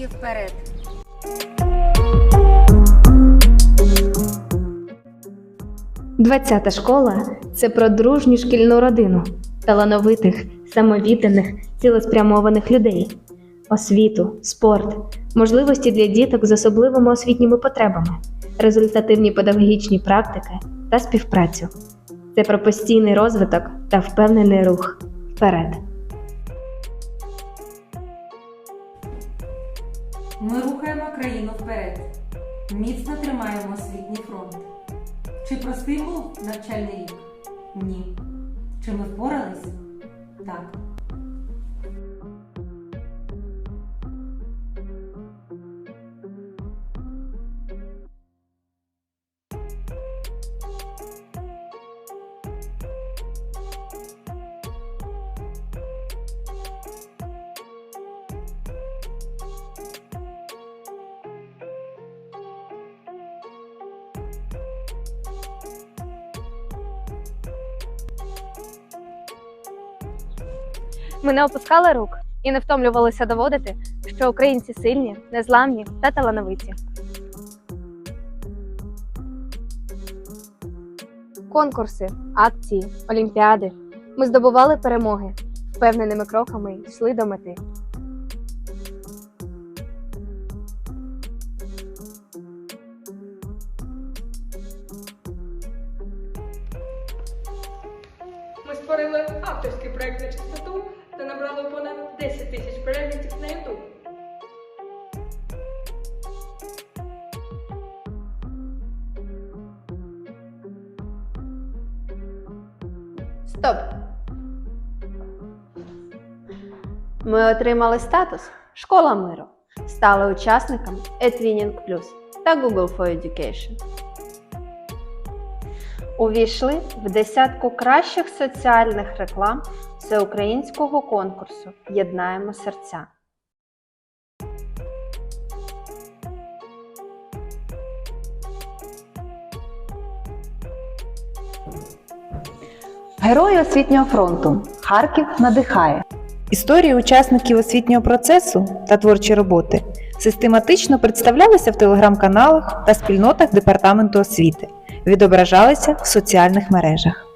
Тільки вперед. Двадцята школа це про дружню шкільну родину, талановитих, самовідданих, цілеспрямованих людей, освіту, спорт, можливості для діток з особливими освітніми потребами, результативні педагогічні практики та співпрацю. Це про постійний розвиток та впевнений рух вперед. Ми рухаємо країну вперед. Міцно тримаємо освітній фронт. Чи простий був навчальний рік? Ні. Чи ми впорались? Так. Ми не опускали рук і не втомлювалися доводити, що українці сильні, незламні та талановиті. Конкурси, акції, олімпіади. Ми здобували перемоги, впевненими кроками йшли до мети. Ми створили авторський проект на чистоту та набрали понад 10 тисяч переглядів на YouTube. Стоп. Ми отримали статус Школа миру, стали учасниками eTwinning Plus та Google for Education. Увійшли в десятку кращих соціальних реклам всеукраїнського конкурсу Єднаємо серця. Герої освітнього фронту. Харків надихає. Історії учасників освітнього процесу та творчі роботи систематично представлялися в телеграм-каналах та спільнотах департаменту освіти, відображалися в соціальних мережах.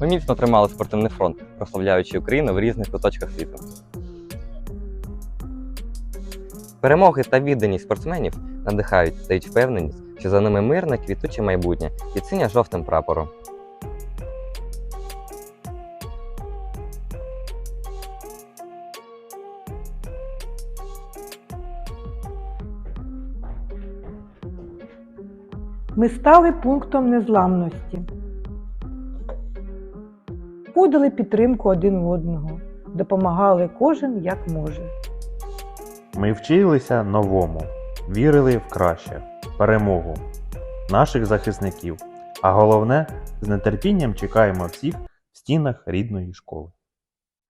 Ми міцно тримали спортивний фронт, прославляючи Україну в різних куточках світу. Перемоги та відданість спортсменів надихають, дають впевненість, що за ними мирне, квітуче майбутнє і синя жовтим прапором. Ми стали пунктом незламності. Удали підтримку один одного, допомагали кожен як може. Ми вчилися новому, вірили в краще, перемогу наших захисників. А головне, з нетерпінням чекаємо всіх в стінах рідної школи.